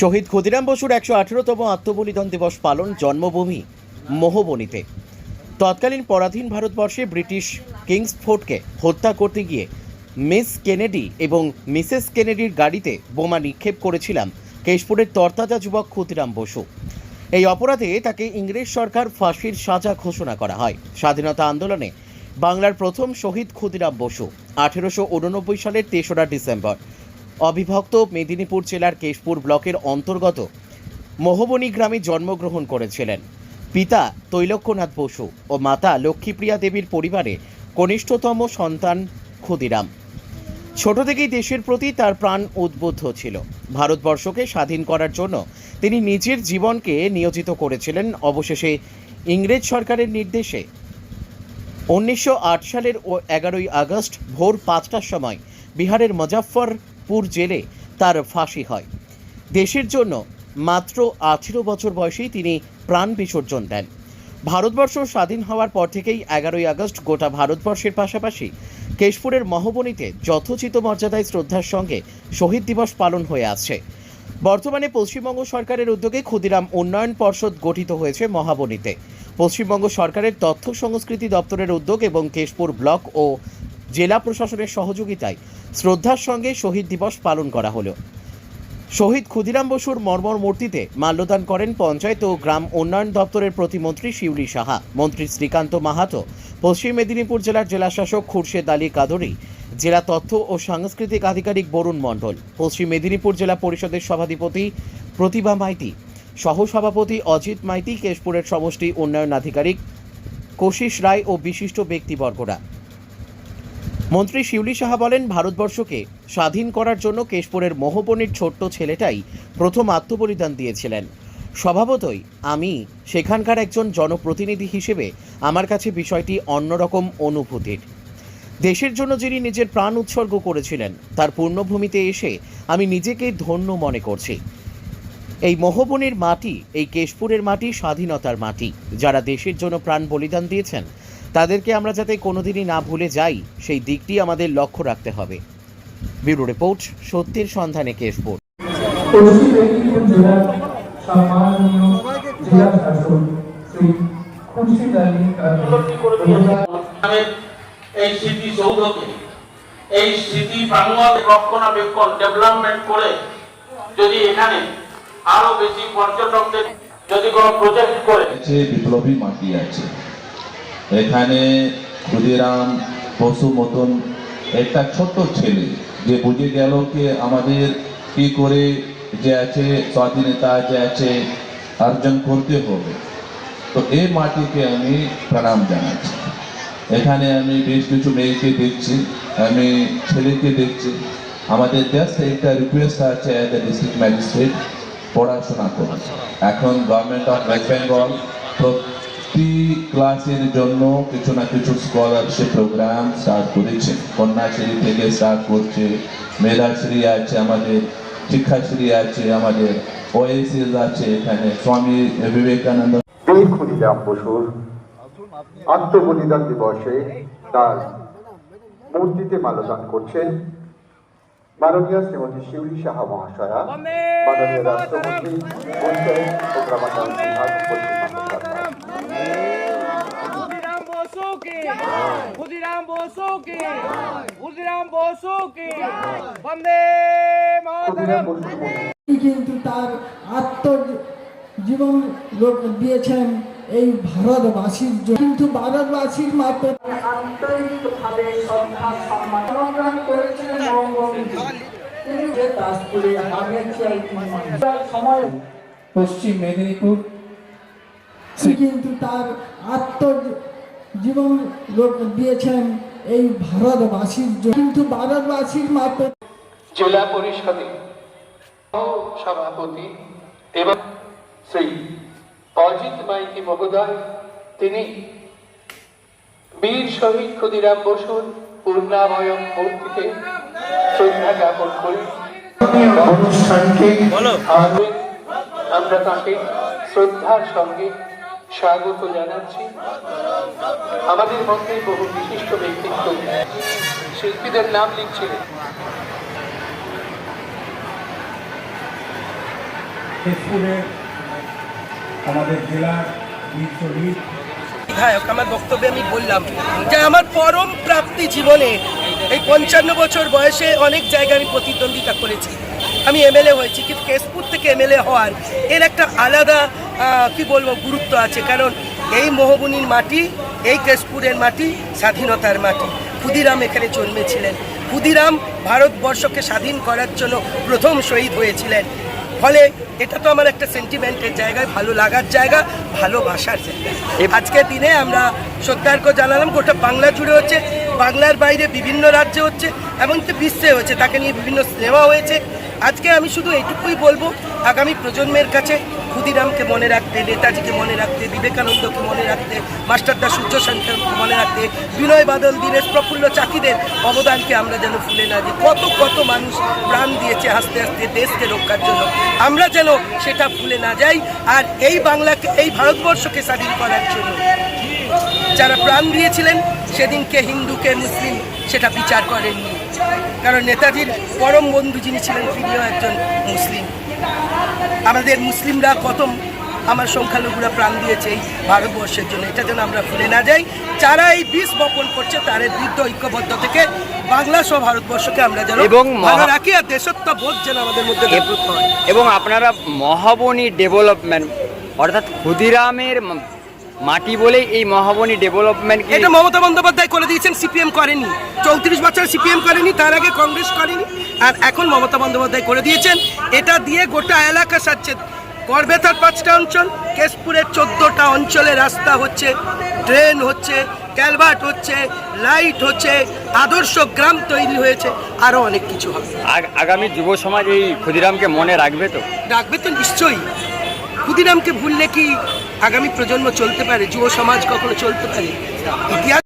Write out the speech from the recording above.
শহীদ ক্ষুদিরাম বসুর একশো আঠেরোতম আত্মবলিদান দিবস পালন জন্মভূমি মোহবনীতে। তৎকালীন পরাধীন ভারতবর্ষে ব্রিটিশ কিংসফোর্ডকে হত্যা করতে গিয়ে মিস কেনেডি এবং মিসেস কেনেডির গাড়িতে বোমা নিক্ষেপ করেছিলাম কেশপুরের তরতাজা যুবক ক্ষুদিরাম বসু। এই অপরাধে তাকে ইংরেজ সরকার ফাঁসির সাজা ঘোষণা করা হয়। স্বাধীনতা আন্দোলনে বাংলার প্রথম শহীদ ক্ষুদিরাম বসু, আঠেরোশো উননব্বই সালের তেসরা ডিসেম্বর। অবিভক্ত মেদিনীপুর জেলার কেশপুর ব্লকের অন্তর্গত মোহবনী গ্রামে জন্মগ্রহণ করেছিলেন। পিতা তৈলক্যনাথ বসু ও মাতা লক্ষ্মীপ্রিয়া দেবীর পরিবারে কনিষ্ঠতম সন্তান ক্ষুদিরাম। ছোট থেকেই দেশের প্রতি তার প্রাণ উদ্বুদ্ধ ছিল। ভারতবর্ষকে স্বাধীন করার জন্য তিনি নিজের জীবনকে নিয়োজিত করেছিলেন। অবশেষে ইংরেজ সরকারের নির্দেশে উনিশশো আট সালের ও এগারোই আগস্ট ভোর পাঁচটার সময় বিহারের মুজাফফরপুর জেলে তার ফাঁসি হয়। দেশের জন্য মাত্র আঠেরো বছর বয়সেই তিনি প্রাণ বিসর্জন দেন। ভারতবর্ষ স্বাধীন হওয়ার পর থেকেই এগারোই আগস্ট গোটা ভারতবর্ষের পাশাপাশি কেশপুরের মহবনীতে যথোচিত মর্যাদায় শ্রদ্ধার সঙ্গে শহীদ দিবস পালন হয়ে আছে বর্তমানে পশ্চিমবঙ্গ সরকারের উদ্যোগে ক্ষুদিরাম উন্নয়ন পর্ষদ গঠিত হয়েছে মহাবনীতে। পশ্চিমবঙ্গ সরকারের তথ্য সংস্কৃতি দপ্তরের উদ্যোগ এবং কেশপুর ব্লক ও জেলা প্রশাসনের সহযোগিতায় শ্রদ্ধার সঙ্গে শহীদ দিবস পালন করা হলো। শহীদ ক্ষুদিরাম বসুর মর্মর মূর্তিতে মাল্যদান করেন পঞ্চায়েত ও গ্রাম উন্নয়ন দপ্তরের প্রতিমন্ত্রী শিউলি সাহা। মন্ত্রী শ্রীকান্ত মাহাতো, পশ্চিম মেদিনীপুর জেলার জেলাশাসক খুরশেদ আলী কাদরি, জেলা তথ্য ও সাংস্কৃতিক আধিকারিক বরুণ মণ্ডল, পশ্চিম মেদিনীপুর জেলা পরিষদের সভাধিপতি প্রতিভা মাইতি, সহসভাপতি অজিত মাইতি, কেশপুরের সমষ্টি উন্নয়ন আধিকারিক কোশিস রায় ও বিশিষ্ট ব্যক্তিবর্গরা। মন্ত্রী শিউলি সাহা বলেন, ভারতবর্ষকে স্বাধীন করার জন্য কেশপুরের মোহবনির ছোট্ট ছেলেটাই প্রথম আত্মবলিদান দিয়েছিলেন। স্বভাবতই আমি সেখানকার একজন জনপ্রতিনিধি হিসেবে আমার কাছে বিষয়টি অন্যরকম অনুভূতির। দেশের জন্য যিনি নিজের প্রাণ উৎসর্গ করেছিলেন, তার পূর্ণভূমিতে এসে আমি নিজেকে ধন্য মনে করছি। এই মোহবনের মাটি, এই কেশপুরের মাটি স্বাধীনতার মাটি, যারা দেশের জন্য প্রাণ বলিদান দিয়েছেন তাদেরকে আমরা যাতে কোনোদিনই না ভুলে যাই সেই দিকটি আমাদের লক্ষ্য রাখতে হবে। ব্যুরো রিপোর্ট সত্যের সন্ধানে কেশপুর। এই স্মৃতি এই রক্ষণাবেক্ষণ ডেভেলপমেন্ট করে যদি এখানে আরও বেশি পর্যটকদের যদি কোনো প্রজেক্ট করে। আছে বিপ্লবী মাটি আছে এখানে ক্ষুদিরাম পশু মতন একটা ছোট্ট ছেলে, যে বুঝে গেল কি আমাদের কি করে যে আছে, স্বাধীনতা যে আছে, অর্জন করতে হবে। তো এই মাটিকে আমি প্রণাম জানাচ্ছি। এখানে আমি বেশ কিছু মেয়েকে দেখছি, আমি ছেলেকে দেখছি। আমাদের জাস্ট একটা রিকোয়েস্ট আছে অ্যাজ এ ডিস্ট্রিক্ট ম্যাজিস্ট্রেট পড়াশোনা করুন এখন গভর্নমেন্ট অফ ওয়েস্ট বেঙ্গল ক্লাসের জন্য কিছু না কিছু স্কলারশিপ প্রোগ্রাম স্টার্ট করেছে। কন্যাশ্রী থেকে স্টার্ট করছে, মেধাশ্রী আছে আমাদের, শিক্ষাশ্রী আছে আমাদের ওএসএস আছে এখানে, স্বামী বিবেকানন্দ বসুর আত্মবলিদান দিবসে তার মূর্তিতে মালদান করছেন মাননীয় শ্রীমতী শিউলি সাহা মহাশয়া, মাননীয় বিভাগ পশ্চিমবঙ্গ সরকার ক্ষুদিরাম বসু কি ক্ষুদিরাম বসু কি ক্ষুদিরাম বসু কি বন্দে মাতরম। কিন্তু তার আত্মজীবন লোক দিয়েছেন এই ভারতবাসীর জন্য। কিন্তু ভারতবাসীর মাত্র আন্তরিকভাবে শ্রদ্ধা সম্মান করেছিলেন পশ্চিম মেদিনীপুর। কিন্তু তার আত্মজীবন লোক দিয়েছেন এই ভারতবাসীর জন্য। কিন্তু ভারতবাসীর মাত্র জেলা পরিষদে সভাপতি এবং শ্রী অজিত মাইতি মহোদয় তিনি বীর শহীদ ক্ষুদিরাম বসুর পূর্ণাময় মূর্তিতে শ্রদ্ধা জ্ঞাপন করি। অনুষ্ঠানকে আমরা তাকে শ্রদ্ধার সঙ্গে স্বাগত জানাচ্ছি। আমাদের মধ্যে বহু বিশিষ্ট ব্যক্তিত্ব শিল্পীদের নাম লিখছিলেন। তেজপুরের আমাদের জেলার বিধায়ক আমার বক্তব্যে আমি বললাম যে আমার পরম প্রাপ্তি জীবনে এই পঞ্চান্ন বছর বয়সে অনেক জায়গায় আমি প্রতিদ্বন্দ্বিতা করেছি। আমি এমএলএ হয়েছি কিন্তু কেশপুর থেকে এমএলএ হওয়ার এর একটা আলাদা কি বলব গুরুত্ব আছে। কারণ এই মোহবুনির মাটি এই কেশপুরের মাটি স্বাধীনতার মাটি। ক্ষুদিরাম এখানে জন্মেছিলেন। ক্ষুদিরাম ভারতবর্ষকে স্বাধীন করার জন্য প্রথম শহীদ হয়েছিলেন। ফলে এটা তো আমার একটা সেন্টিমেন্টের জায়গায় ভালো লাগার জায়গা ভালোবাসার জায়গা। আজকের দিনে আমরা শ্রদ্ধার্ঘ জানালাম গোটা বাংলা জুড়ে হচ্ছে বাংলার বাইরে বিভিন্ন রাজ্যে হচ্ছে এমনকি বিশ্বে হচ্ছে তাকে নিয়ে বিভিন্ন সিনেমা হয়েছে। আজকে আমি শুধু এইটুকুই বলব আগামী প্রজন্মের কাছে ক্ষুদিরামকে মনে রাখতে, নেতাজিকে মনে রাখতে, বিবেকানন্দকে মনে রাখতে মাস্টারদা সূর্য সেনকে মনে রাখতে, বিনয় বাদল, দীনেশ প্রফুল্ল চাকিদের অবদানকে আমরা যেন ভুলে না দিই কত কত মানুষ প্রাণ দিয়েছে আস্তে আস্তে দেশকে রক্ষার জন্য। আমরা যেন সেটা ভুলে না যাই আর এই বাংলাকে, এই ভারতবর্ষকে স্বাধীন করার জন্য। যারা প্রাণ দিয়েছিলেন, সেদিনকে হিন্দুকে মুসলিম সেটা বিচার করেননি। কারণ নেতাজির পরম বন্ধু যিনি ছিলেন, তিনিও একজন মুসলিম। আমাদের মুসলিমরা কত আমার সংখ্যালঘুরা প্রাণ দিয়েছে এই ভারতবর্ষের জন্য। এটা যেন আমরা ভুলে না যাই। যারা এই বীজ বপন করছে তাদের বৃদ্ধ ঐক্যবদ্ধ থেকে বাংলা সহ ভারতবর্ষকে আমরা যেন এবং রাখি আর দেশত্ব বোধ যেন আমাদের মধ্যে এবং আপনারা মহাবনী ডেভেলপমেন্ট অর্থাৎ ক্ষুদিরামের মাটি বলেই এই মহাবনী ডেভেলপমেন্ট এটা মমতা বন্দ্যোপাধ্যায় করে দিয়েছেন সিপিএম করেনি চৌত্রিশ বছর সিপিএম করেনি তার আগে কংগ্রেস করেনি আর এখন মমতা বন্দ্যোপাধ্যায় করে দিয়েছেন। এটা দিয়ে গোটা এলাকা সাজছে করবেতার পাঁচটা অঞ্চল কেশপুরের চোদ্দোটা অঞ্চলে রাস্তা হচ্ছে ট্রেন হচ্ছে ক্যালভার্ট হচ্ছে লাইট হচ্ছে আদর্শ গ্রাম তৈরি হয়েছে আরও অনেক কিছু হবে। আগামী যুব সমাজ এই ক্ষুদিরামকে মনে রাখবে তো? রাখবে তো নিশ্চয়ই। ক্ষুদিরামকে ভুললে কি আগামী প্রজন্ম চলতে পারে? যুব সমাজ কখনো চলতে পারে? ইতিহাস